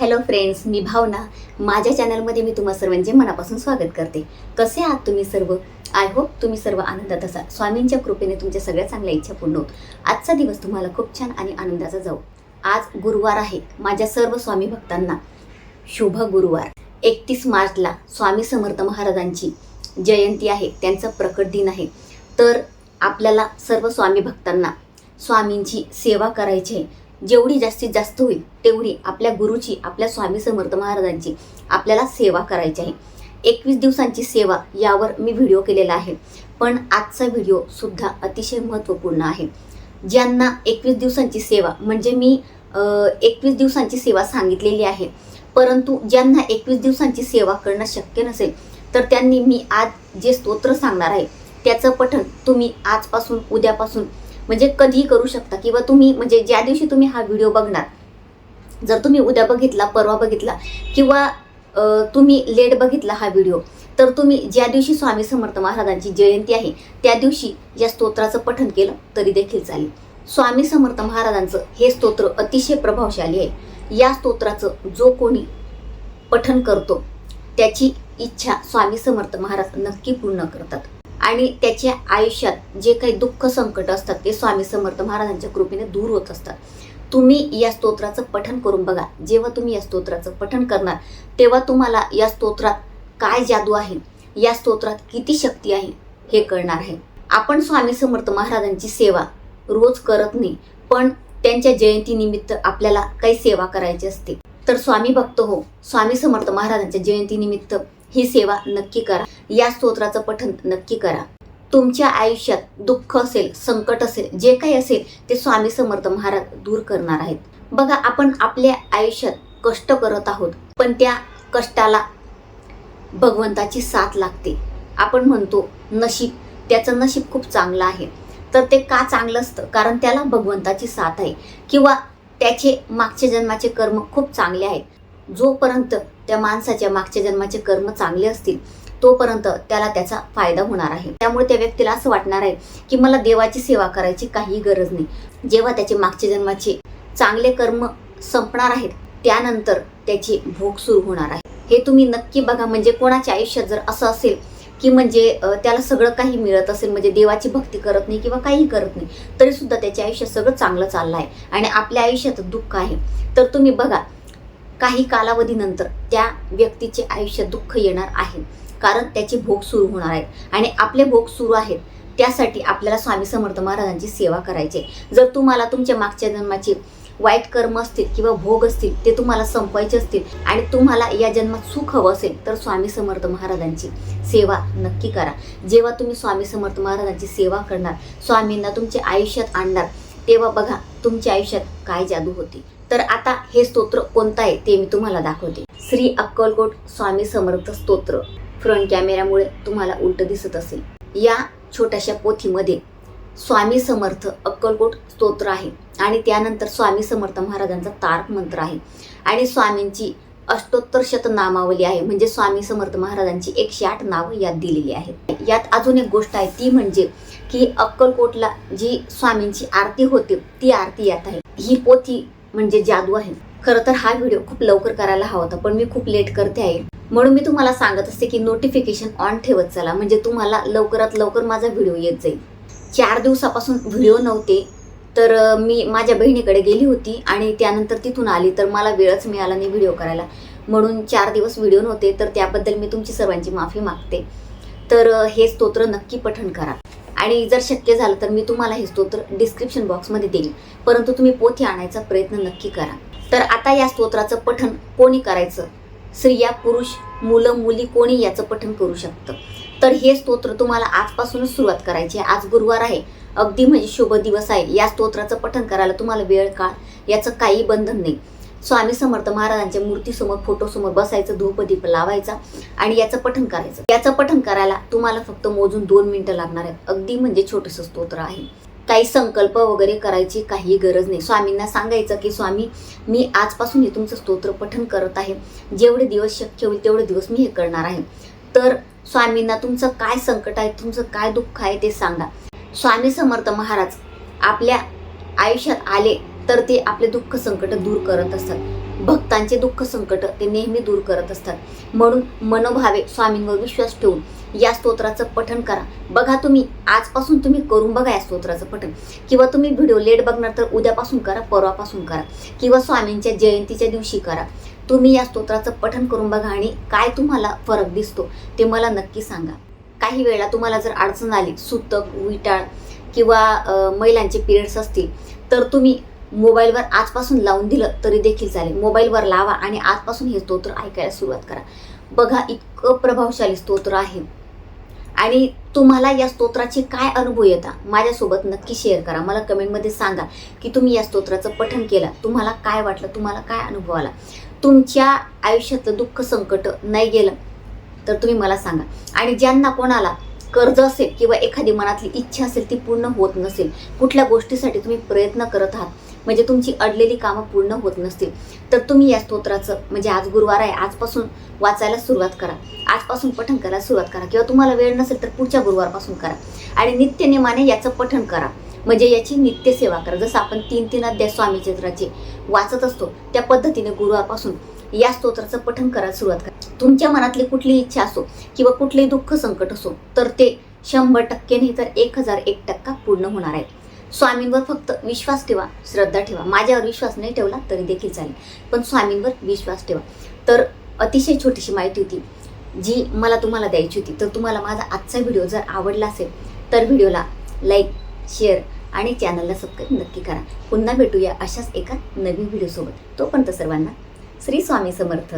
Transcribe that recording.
Hello friends मी भावना. माझ्या चॅनलमध्ये मी तुम्हा सर्वांचे मनापासून स्वागत करते. कसे आहात तुम्ही सर्व? आय होप तुम्ही सर्व आनंदात असाल. स्वामींच्या कृपेने तुमच्या सगळ्या चांगल्या इच्छा पूर्ण होत. आजचा दिवस तुम्हाला खूप छान आणि आनंदाचा जाऊ. आज गुरुवार आहे. माझ्या सर्व स्वामी भक्तांना शुभ गुरुवार. एकतीस मार्चला स्वामी समर्थ महाराजांची जयंती आहे. त्यांचा प्रकट दिन आहे. तर आपल्याला सर्व स्वामी भक्तांना स्वामींची सेवा करायची आहे. जेवढी जास्तीत जास्त होईल तेवढी आपल्या गुरुची आपल्या स्वामी समर्थ महाराजांची आपल्याला सेवा करायची आहे. एकवीस दिवसांची सेवा यावर मी व्हिडिओ केलेला आहे. पण आजचा व्हिडिओ सुद्धा अतिशय महत्त्वपूर्ण आहे. ज्यांना एकवीस दिवसांची सेवा म्हणजे मी एकवीस दिवसांची सेवा सांगितलेली आहे. परंतु ज्यांना एकवीस दिवसांची सेवा करणं शक्य नसेल तर त्यांनी मी आज जे स्तोत्र सांगणार आहे त्याचं पठण तुम्ही आजपासून उद्यापासून म्हणजे कधीही करू शकता. किंवा तुम्ही म्हणजे ज्या दिवशी तुम्ही हा व्हिडिओ बघणार जर तुम्ही उद्या बघितला परवा बघितला किंवा तुम्ही लेट बघितला हा व्हिडिओ तर तुम्ही ज्या दिवशी स्वामी समर्थ महाराजांची जयंती आहे त्या दिवशी या स्तोत्राचं पठण केलं तरी देखील चालेल. स्वामी समर्थ महाराजांचं हे स्तोत्र अतिशय प्रभावशाली आहे. या स्तोत्राचं जो कोणी पठण करतो त्याची इच्छा स्वामी समर्थ महाराज नक्की पूर्ण करतात. आणि त्याच्या आयुष्यात जे काही दुःख संकट असतात ते स्वामी समर्थ महाराजांच्या कृपेने दूर होत असतात. तुम्ही या स्तोत्राचं पठण करून बघा. जेव्हा तुम्ही या स्तोत्राचं पठण करणार तेव्हा तुम्हाला या स्तोत्रात काय जादू आहे? या स्तोत्रात किती शक्ती आहे? हे कळणार आहे. आपण स्वामी समर्थ महाराजांची सेवा रोज करत नाही पण त्यांच्या जयंतीनिमित्त आपल्याला काही सेवा करायची असते. तर स्वामी भक्त हो स्वामी समर्थ महाराजांच्या जयंतीनिमित्त ही सेवा नक्की करा. या स्तोत्राचं पठन नक्की करा. तुमच्या आयुष्यात दुःख असेल संकट असेल जे काही असेल ते स्वामी समर्थ महाराज दूर करणार आहेत. बघा आपण आपल्या आयुष्यात कष्ट करत आहोत पण त्या कष्टाला भगवंताची साथ लागते. आपण म्हणतो नशीब त्याचं नशीब खूप चांगलं आहे. तर ते का चांगलं असतं? कारण त्याला भगवंताची साथ आहे. किंवा त्याचे मागच्या जन्माचे कर्म खूप चांगले आहेत. जोपर्यंत त्या माणसाच्या मागच्या जन्माचे कर्म चांगले असतील तोपर्यंत त्याला त्याचा फायदा होणार आहे. त्यामुळे त्या व्यक्तीला असं वाटणार आहे की मला देवाची सेवा करायची काही गरज नाही. जेव्हा त्याचे मागच्या जन्माचे चांगले कर्म संपणार आहेत त्यानंतर त्याची भोग सुरू होणार आहे. हे तुम्ही नक्की बघा. म्हणजे कोणाच्या आयुष्यात जर असं असेल की म्हणजे त्याला सगळं काही मिळत असेल म्हणजे देवाची भक्ती करत नाही किंवा काही करत नाही तरी सुद्धा त्याच्या आयुष्यात सगळं चांगलं चाललं आहे. आणि आपल्या आयुष्यात दुःख आहे. तर तुम्ही बघा काही कालावधीनंतर त्या व्यक्तीचे आयुष्यात दुःख येणार आहे. कारण त्याचे भोग सुरू होणार आहेत. आणि आपले भोग सुरू आहेत त्यासाठी आपल्याला स्वामी समर्थ महाराजांची सेवा करायची आहे. जर तुम्हाला तुमच्या मागच्या जन्माचे वाईट कर्म असतील किंवा भोग असतील ते तुम्हाला संपवायचे असतील आणि तुम्हाला या जन्मात सुख हवं असेल तर स्वामी समर्थ महाराजांची सेवा नक्की करा. जेव्हा तुम्ही स्वामी समर्थ महाराजांची सेवा करणार स्वामींना तुमच्या आयुष्यात आणणार तेव्हा बघा तुमच्या आयुष्यात काय जादू होती. तर आता हे स्तोत्र कोणतं आहे ते मी तुम्हाला दाखवते. श्री अक्कलकोट स्वामी समर्थ स्तोत्र. फ्रंट कॅमेऱ्यामुळे तुम्हाला उलट दिसत असेल. या छोट्याशा पोथीमध्ये स्वामी समर्थ अक्कलकोट स्तोत्र आहे आणि त्यानंतर स्वामी समर्थ महाराजांचा तारक मंत्र आहे. आणि स्वामींची अष्टोत्तर शत नामावली आहे. म्हणजे स्वामी समर्थ महाराजांची एकशे आठ नावं यात दिलेली आहेत. यात अजून एक गोष्ट आहे ती म्हणजे की अक्कलकोटला जी स्वामींची आरती होते ती आरती यात आहे. ही पोथी म्हणजे जादू आहे. खरं तर हा व्हिडिओ खूप लवकर करायला हवा होता पण मी खूप लेट करते आहे म्हणून मी तुम्हाला सांगत असते की नोटिफिकेशन ऑन ठेवत चला म्हणजे तुम्हाला लवकरात लवकर माझा व्हिडिओ येत जाईल. चार दिवसापासून व्हिडिओ नव्हते तर मी माझ्या बहिणीकडे गेली होती आणि त्यानंतर तिथून आली तर मला वेळच मिळाला नाही व्हिडिओ करायला. म्हणून चार दिवस व्हिडिओ नव्हते तर त्याबद्दल मी तुमची सर्वांची माफी मागते. तर हे स्तोत्र नक्की पठण करा. आणि जर शक्य झालं तर मी तुम्हाला हे स्तोत्र डिस्क्रिप्शन बॉक्समध्ये देईन. परंतु तुम्ही पोथी आणायचा प्रयत्न नक्की करा. तर आता या स्तोत्राचं पठण कोणी करायचं? स्त्रिया पुरुष मुलं मुली कोणी याचं पठण करू शकतं? तर हे स्तोत्र तुम्हाला आजपासूनच सुरुवात करायची आहे. आज गुरुवार आहे. अगदी म्हणजे शुभ दिवस आहे. या स्तोत्राचं पठण करायला तुम्हाला वेळ काळ याचं काही बंधन नाही. स्वामी समर्थ महाराजांच्या मूर्तीसमोर फोटोसमोर बसायचं धूपदीप लावायचा आणि याचं पठण करायचं. याचं पठण करायला तुम्हाला फक्त मोजून दोन मिनिटं लागणार आहेत. अगदी म्हणजे छोटंसं स्तोत्र आहे. काही संकल्प वगैरे करायची काही गरज नाही. स्वामींना सांगायचं की स्वामी मी आजपासून हे तुमचं स्तोत्र पठण करत आहे. जेवढे दिवस शक्य होईल तेवढे दिवस मी हे करणार आहे. तर स्वामींना तुमचं काय संकट आहे तुमचं काय दुःख आहे ते सांगा. स्वामी समर्थ महाराज आपल्या आयुष्यात आले तर ते आपले दुःख संकट दूर करत असतात. भक्तांचे दुःख संकट ते नेहमी दूर करत असतात. म्हणून मनोभावे स्वामींवर विश्वास ठेवून या स्तोत्राचं पठण करा. बघा तुम्ही आजपासून तुम्ही करून बघा या स्तोत्राचं पठण. किंवा तुम्ही व्हिडिओ लेट बघणार तर उद्यापासून करा परवापासून करा. किंवा स्वामींच्या जयंतीच्या दिवशी करा. तुम्ही या स्तोत्राचं पठण करून बघा आणि काय तुम्हाला फरक दिसतो ते मला नक्की सांगा. काही वेळा तुम्हाला जर अडचण आली सुतक विटाळ किंवा महिलांचे पिरियड्स असतील तर तुम्ही मोबाईलवर आजपासून लावून दिलं तरी देखील चालेल. मोबाईलवर लावा आणि आजपासून हे स्तोत्र ऐकायला सुरुवात करा. बघा इतकं प्रभावशाली स्तोत्र आहे. आणि तुम्हाला या स्तोत्राचे काय अनुभव येतात माझ्यासोबत नक्की शेअर करा. मला कमेंटमध्ये सांगा की तुम्ही या स्तोत्राचं पठण केलं. तुम्हाला काय वाटलं? तुम्हाला काय अनुभव आला? तुमच्या आयुष्यातलं दुःख संकट नाही गेलं तर तुम्ही मला सांगा. आणि ज्यांना कोणाला कर्ज असेल किंवा एखादी मनातली इच्छा असेल ती पूर्ण होत नसेल कुठल्या गोष्टीसाठी तुम्ही प्रयत्न करत आहात म्हणजे तुमची अडलेली कामं पूर्ण होत नसतील तर तुम्ही या स्तोत्राचं म्हणजे आज गुरुवार आहे आजपासून वाचायला सुरुवात करा. आजपासून पठण करायला सुरुवात करा. किंवा तुम्हाला वेळ नसेल तर पुढच्या गुरुवारपासून करा. आणि नित्यनेमाने याचं पठण करा. म्हणजे याची नित्यसेवा करा. जसं आपण तीन तीन अध्याय स्वामी चित्राचे वाचत असतो त्या पद्धतीने गुरुवारपासून या स्तोत्राचं पठण करायला सुरुवात करा. तुमच्या मनातली कुठली इच्छा असो किंवा कुठलेही दुःख संकट असो तर ते शंभर टक्के नाही तर एक हजार एक टक्का पूर्ण होणार आहे. स्वामींवर फक्त विश्वास ठेवा श्रद्धा ठेवा. माझ्यावर विश्वास नाही ठेवला तरी देखील चालेल. पण स्वामींवर विश्वास ठेवा. तर अतिशय छोटीशी माहिती होती जी मला तुम्हाला द्यायची होती. तर तुम्हाला माझा आजचा व्हिडिओ जर आवडला असेल तर व्हिडिओला लाईक शेअर आणि चॅनलला सबस्क्राईब नक्की करा. पुन्हा भेटूया अशाच एका नवीन व्हिडिओसोबत. तोपर्यंत सर्वांना श्री स्वामी समर्थ.